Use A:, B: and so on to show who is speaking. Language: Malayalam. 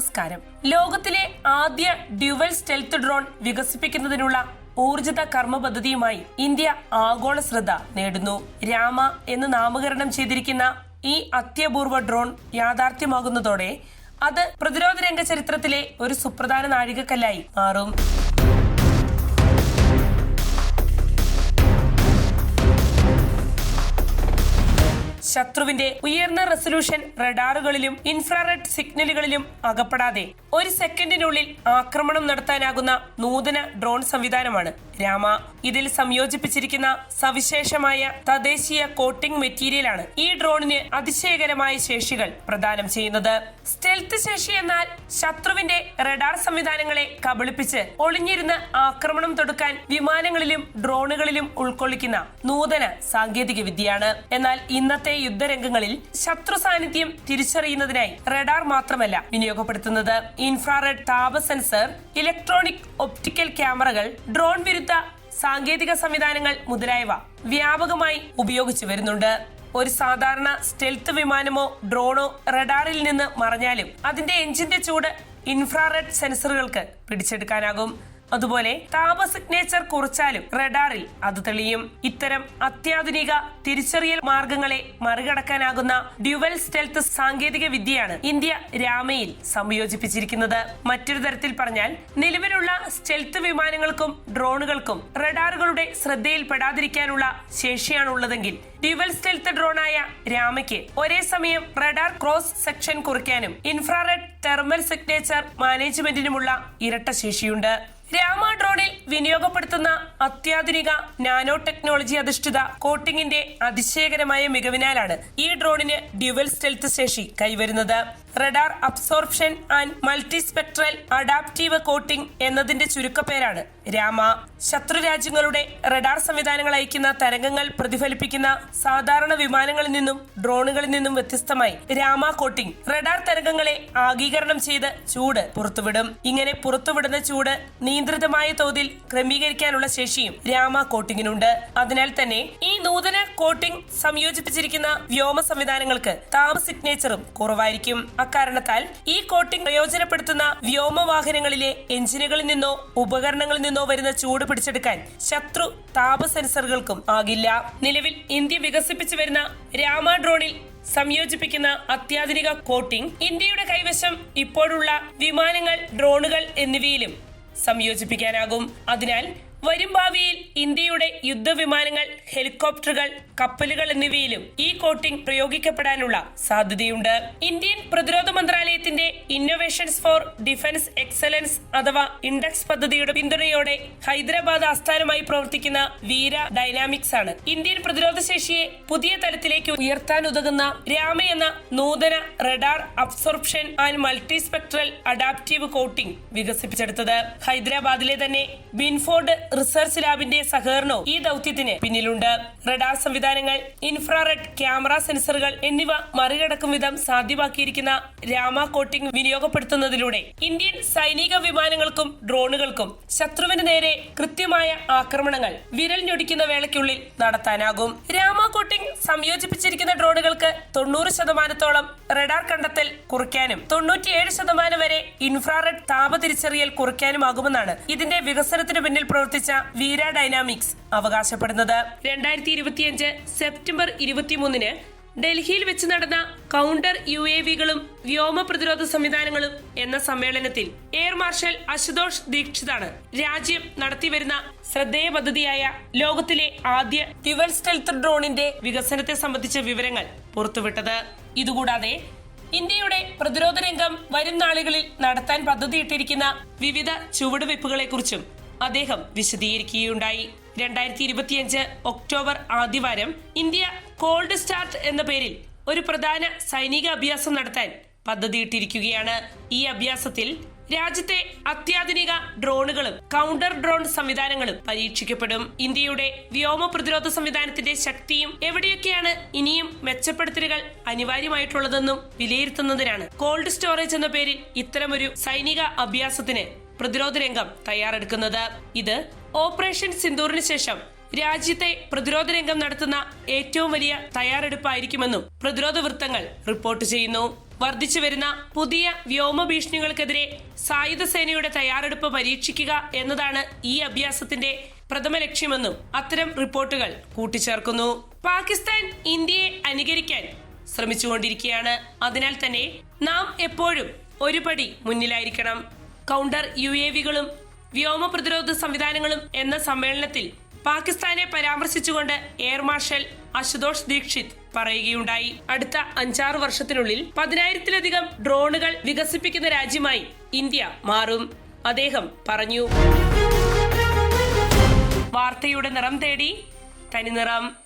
A: നമസ്കാരം. ലോകത്തിലെ ആദ്യ ഡ്യുവൽ സ്റ്റെൽത്ത് ഡ്രോൺ വികസിപ്പിക്കുന്നതിനുള്ള ഊർജിത കർമ്മ പദ്ധതിയുമായി ഇന്ത്യ ആഗോള ശ്രദ്ധ നേടുന്നു. രാമ എന്ന് നാമകരണം ചെയ്തിരിക്കുന്ന ഈ അത്യപൂർവ ഡ്രോൺ യാഥാർത്ഥ്യമാകുന്നതോടെ അത് പ്രതിരോധ രംഗ ചരിത്രത്തിലെ ഒരു സുപ്രധാന നാഴികക്കല്ലായി മാറും. ശത്രുവിന്റെ ഉയർന്ന റെസൊല്യൂഷൻ റഡാറുകളിലും ഇൻഫ്രാറെഡ് സിഗ്നലുകളിലും അകപ്പെടാതെ ഒരു സെക്കൻഡിനുള്ളിൽ ആക്രമണം നടത്താനാകുന്ന നൂതന ഡ്രോൺ സംവിധാനമാണ് രാമ. ഇതിൽ സംയോജിപ്പിച്ചിരിക്കുന്ന സവിശേഷമായ തദ്ദേശീയ കോട്ടിംഗ് മെറ്റീരിയലാണ് ഈ ഡ്രോണിന് അതിശയകരമായ ശേഷികൾ പ്രദാനം ചെയ്യുന്നത്. സ്റ്റെൽത്ത് ശേഷി എന്നാൽ ശത്രുവിന്റെ റഡാർ സംവിധാനങ്ങളെ കബളിപ്പിച്ച് ഒളിഞ്ഞിരുന്ന് ആക്രമണം തൊടുക്കാൻ വിമാനങ്ങളിലും ഡ്രോണുകളിലും ഉൾക്കൊള്ളിക്കുന്ന നൂതന സാങ്കേതിക വിദ്യയാണ് എന്നാൽ ഇന്നത്തെ യുദ്ധരംഗങ്ങളിൽ ശത്രു സാന്നിധ്യം തിരിച്ചറിയുന്നതിനായി റഡാർ മാത്രമല്ല വിനിയോഗപ്പെടുത്തുന്നത്. ഇൻഫ്രാറെഡ് താപ സെൻസർ ഇലക്ട്രോണിക് ഒപ്റ്റിക്കൽ ക്യാമറകൾ ഡ്രോൺ വിരുദ്ധ സാങ്കേതിക സംവിധാനങ്ങൾ മുതലായവ വ്യാപകമായി ഉപയോഗിച്ചു വരുന്നുണ്ട്. ഒരു സാധാരണ സ്റ്റെൽത്ത് വിമാനമോ ഡ്രോണോ റഡാറിൽ നിന്ന് മറഞ്ഞാലും അതിന്റെ എഞ്ചിന്റെ ചൂട് ഇൻഫ്രാറെഡ് സെൻസറുകൾക്ക് പിടിച്ചെടുക്കാനാകും. അതുപോലെ താപ സിഗ്നേച്ചർ കുറച്ചാലും റഡാറിൽ അത് തെളിയും. ഇത്തരം അത്യാധുനിക തിരിച്ചറിയൽ മാർഗങ്ങളെ മറികടക്കാനാകുന്ന ഡ്യുവൽ സ്റ്റെൽത്ത് സാങ്കേതിക വിദ്യയാണ് ഇന്ത്യ രാമയിൽ സംയോജിപ്പിച്ചിരിക്കുന്നത്. മറ്റൊരു തരത്തിൽ പറഞ്ഞാൽ നിലവിലുള്ള സ്റ്റെൽത്ത് വിമാനങ്ങൾക്കും ഡ്രോണുകൾക്കും റഡാറുകളുടെ ശ്രദ്ധയിൽപ്പെടാതിരിക്കാനുള്ള ശേഷിയാണുള്ളതെങ്കിൽ ഡ്യുവൽ സ്റ്റെൽത്ത് ഡ്രോണായ രാമയ്ക്ക് ഒരേ സമയം റഡാർ ക്രോസ് സെക്ഷൻ കുറയ്ക്കാനും ഇൻഫ്രാറെഡ് തെർമൽ സിഗ്നേച്ചർ മാനേജ്മെന്റിനുമുള്ള ഇരട്ട ശേഷിയുണ്ട് രാമ ഡ്രോണിൽ വിനിയോഗപ്പെടുത്തുന്ന അത്യാധുനിക നാനോ ടെക്നോളജി അധിഷ്ഠിത കോട്ടിംഗിന്റെ അതിശയകരമായ മികവിനാലാണ് ഈ ഡ്രോണിന് ഡ്യുവൽ സ്റ്റെൽത്ത് ശേഷി കൈവരുന്നത്. Radar absorption and multispectral adaptive coating എന്നതിന്റെ ചുരുക്കപ്പേരാണ് രാമ. ശത്രുരാജ്യങ്ങളുടെ റഡാർ സംവിധാനങ്ങൾ അയക്കുന്ന തരംഗങ്ങൾ പ്രതിഫലിപ്പിക്കുന്ന സാധാരണ വിമാനങ്ങളിൽ നിന്നും ഡ്രോണുകളിൽ നിന്നും വ്യത്യസ്തമായി രാമ കോട്ടിംഗ് റഡാർ തരംഗങ്ങളെ ആഗീകരണം ചെയ്ത് ചൂട് പുറത്തുവിടും. ഇങ്ങനെ പുറത്തുവിടുന്ന ചൂട് നിയന്ത്രിതമായ തോതിൽ ക്രമീകരിക്കാനുള്ള ശേഷിയും രാമ കോട്ടിങ്ങിനുണ്ട്. അതിനാൽ തന്നെ ഈ നൂതന കോട്ടിംഗ് സംയോജിപ്പിച്ചിരിക്കുന്ന വ്യോമ സംവിധാനങ്ങൾക്ക് താപ സിഗ്നേച്ചറും കുറവായിരിക്കും. അക്കാരണത്താൽ ഈ കോട്ടിംഗ് പ്രയോജനപ്പെടുത്തുന്ന വ്യോമവാഹനങ്ങളിലെ എഞ്ചിനുകളിൽ നിന്നോ ഉപകരണങ്ങളിൽ നിന്നോ വരുന്ന ചൂട് പിടിച്ചെടുക്കാൻ ശത്രു താപ സെൻസറുകൾക്കും ആകില്ല. നിലവിൽ ഇന്ത്യ വികസിപ്പിച്ചു വരുന്ന രാമ ഡ്രോണിൽ സംയോജിപ്പിക്കുന്ന അത്യാധുനിക കോട്ടിംഗ് ഇന്ത്യയുടെ കൈവശം ഇപ്പോഴുള്ള വിമാനങ്ങൾ ഡ്രോണുകൾ എന്നിവയിലും സംയോജിപ്പിക്കാനാകും. അതിനാൽ വരും ഭാവിയിൽ ഇന്ത്യയുടെ യുദ്ധവിമാനങ്ങൾ ഹെലികോപ്റ്ററുകൾ കപ്പലുകൾ എന്നിവയിലും ഈ കോട്ടിംഗ് പ്രയോഗിക്കപ്പെടാനുള്ള സാധ്യതയുണ്ട്. ഇന്ത്യൻ പ്രതിരോധ മന്ത്രാലയത്തിന്റെ ഇന്നോവേഷൻസ് ഫോർ ഡിഫൻസ് എക്സലൻസ് അഥവാ ഇൻഡെക്സ് പദ്ധതിയുടെ പിന്തുണയോടെ ഹൈദരാബാദ് ആസ്ഥാനമായി പ്രവർത്തിക്കുന്ന വീര ഡൈനാമിക്സ് ആണ്. ഇന്ത്യൻ പ്രതിരോധ ശേഷിയെ പുതിയ തലത്തിലേക്ക് ഉയർത്താൻ ഉതകുന്ന രാമ എന്ന നൂതന radar absorption and multispectral adaptive coating വികസിപ്പിച്ചെടുത്തത്. ഹൈദരാബാദിലെ തന്നെ ബിൻഫോർഡ് റിസർച്ച് ലാബിന്റെ സഹകരണവും ഈ ദൗത്യത്തിന് പിന്നിലുണ്ട്. റഡാർ സംവിധാനങ്ങൾ ഇൻഫ്രാറെഡ് ക്യാമറ സെൻസറുകൾ എന്നിവ മറികടക്കും വിധം സാധ്യമാക്കിയിരിക്കുന്ന രാമ കോട്ടിംഗ് വിനിയോഗപ്പെടുത്തുന്നതിലൂടെ ഇന്ത്യൻ സൈനിക വിമാനങ്ങൾക്കും ഡ്രോണുകൾക്കും ശത്രുവിന് നേരെ കൃത്യമായ ആക്രമണങ്ങൾ വിരൽ ഞൊടിക്കുന്ന വേളയ്ക്കുള്ളിൽ നടത്താനാകും. രാമ കോട്ടിംഗ് സംയോജിപ്പിച്ചിരിക്കുന്ന ഡ്രോണുകൾക്ക് തൊണ്ണൂറ് ശതമാനത്തോളം റഡാർ കണ്ടെത്തൽ കുറയ്ക്കാനും തൊണ്ണൂറ്റിയേഴ് ശതമാനം വരെ ഇൻഫ്രാറെഡ് താപ തിരിച്ചറിയൽ കുറയ്ക്കാനുമാകുമെന്നാണ് ഇതിന്റെ വികസനത്തിന് പിന്നിൽ പ്രവർത്തിച്ച വീര ഡൈനാമിക്സ് അവകാശപ്പെടുന്നത്. രണ്ടായിരത്തി ഇരുപത്തിയഞ്ച് സെപ്റ്റംബർ ഇരുപത്തിമൂന്നിന് ഡൽഹിയിൽ വെച്ച് നടന്ന കൗണ്ടർ യു എ വികളും വ്യോമ പ്രതിരോധ സംവിധാനങ്ങളും എന്ന സമ്മേളനത്തിൽ എയർ മാർഷൽ അശുതോഷ് ദീക്ഷിതാണ് രാജ്യം നടത്തിവരുന്ന ശ്രദ്ധേയ പദ്ധതിയായ ലോകത്തിലെ ആദ്യ ട്യുവൽ സ്റ്റെൽത്ത് ഡ്രോണിന്റെ വികസനത്തെ സംബന്ധിച്ച വിവരങ്ങൾ പുറത്തുവിട്ടത്. ഇതുകൂടാതെ ഇന്ത്യയുടെ പ്രതിരോധ രംഗം വരും നാളുകളിൽ നടത്താൻ പദ്ധതിയിട്ടിരിക്കുന്ന വിവിധ ചുവടുവയ്പ്പുകളെക്കുറിച്ചും അദ്ദേഹം വിശദീകരിക്കുകയുണ്ടായി. രണ്ടായിരത്തി ഇരുപത്തിയഞ്ച് ഒക്ടോബർ ആദ്യവാരം ഇന്ത്യ കോൾഡ് സ്റ്റാർട്ട് എന്ന പേരിൽ ഒരു പ്രധാന സൈനിക അഭ്യാസം നടത്താൻ പദ്ധതിയിട്ടിരിക്കുകയാണ്. ഈ അഭ്യാസത്തിൽ രാജ്യത്തെ അത്യാധുനിക ഡ്രോണുകളും കൗണ്ടർ ഡ്രോൺ സംവിധാനങ്ങളും പരീക്ഷിക്കപ്പെടും. ഇന്ത്യയുടെ വ്യോമ പ്രതിരോധ സംവിധാനത്തിന്റെ ശക്തിയും എവിടെയൊക്കെയാണ് ഇനിയും മെച്ചപ്പെടുത്തലുകൾ അനിവാര്യമായിട്ടുള്ളതെന്നും വിലയിരുത്തുന്നതിനാണ്. കോൾഡ് സ്റ്റോറേജ് എന്ന പേരിൽ ഇത്തരമൊരു സൈനിക അഭ്യാസത്തിന് പ്രതിരോധ രംഗം തയ്യാറെടുക്കുന്നത്. ഇത് ഓപ്പറേഷൻ സിന്ദൂറിന് ശേഷം രാജ്യത്തെ പ്രതിരോധ രംഗം നടത്തുന്ന ഏറ്റവും വലിയ തയ്യാറെടുപ്പായിരിക്കുമെന്നും പ്രതിരോധ വൃത്തങ്ങൾ റിപ്പോർട്ട് ചെയ്യുന്നു. വർദ്ധിച്ചു വരുന്ന പുതിയ വ്യോമ ഭീഷണികൾക്കെതിരെ സായുധ സേനയുടെ തയ്യാറെടുപ്പ് പരീക്ഷിക്കുക എന്നതാണ് ഈ അഭ്യാസത്തിന്റെ പ്രഥമ ലക്ഷ്യമെന്നും അത്തരം റിപ്പോർട്ടുകൾ കൂട്ടിച്ചേർക്കുന്നു. പാകിസ്ഥാൻ ഇന്ത്യയെ അനുകരിക്കാൻ ശ്രമിച്ചുകൊണ്ടിരിക്കുകയാണ്. അതിനാൽ തന്നെ നാം എപ്പോഴും ഒരു പടി മുന്നിലായിരിക്കണം. കൗണ്ടർ യു എ വികളും വ്യോമ പ്രതിരോധ സംവിധാനങ്ങളും എന്ന സമ്മേളനത്തിൽ പാകിസ്ഥാനെ പരാമർശിച്ചുകൊണ്ട് എയർ മാർഷൽ അശുതോഷ് ദീക്ഷിത് പറയുകയുണ്ടായി. അടുത്ത അഞ്ചാറ് വർഷത്തിനുള്ളിൽ പതിനായിരത്തിലധികം ഡ്രോണുകൾ വികസിപ്പിക്കുന്ന രാജ്യമായി ഇന്ത്യ മാറും. അദ്ദേഹം പറഞ്ഞു. വാർത്തയുടെ നിറം തേടി തനിനിറം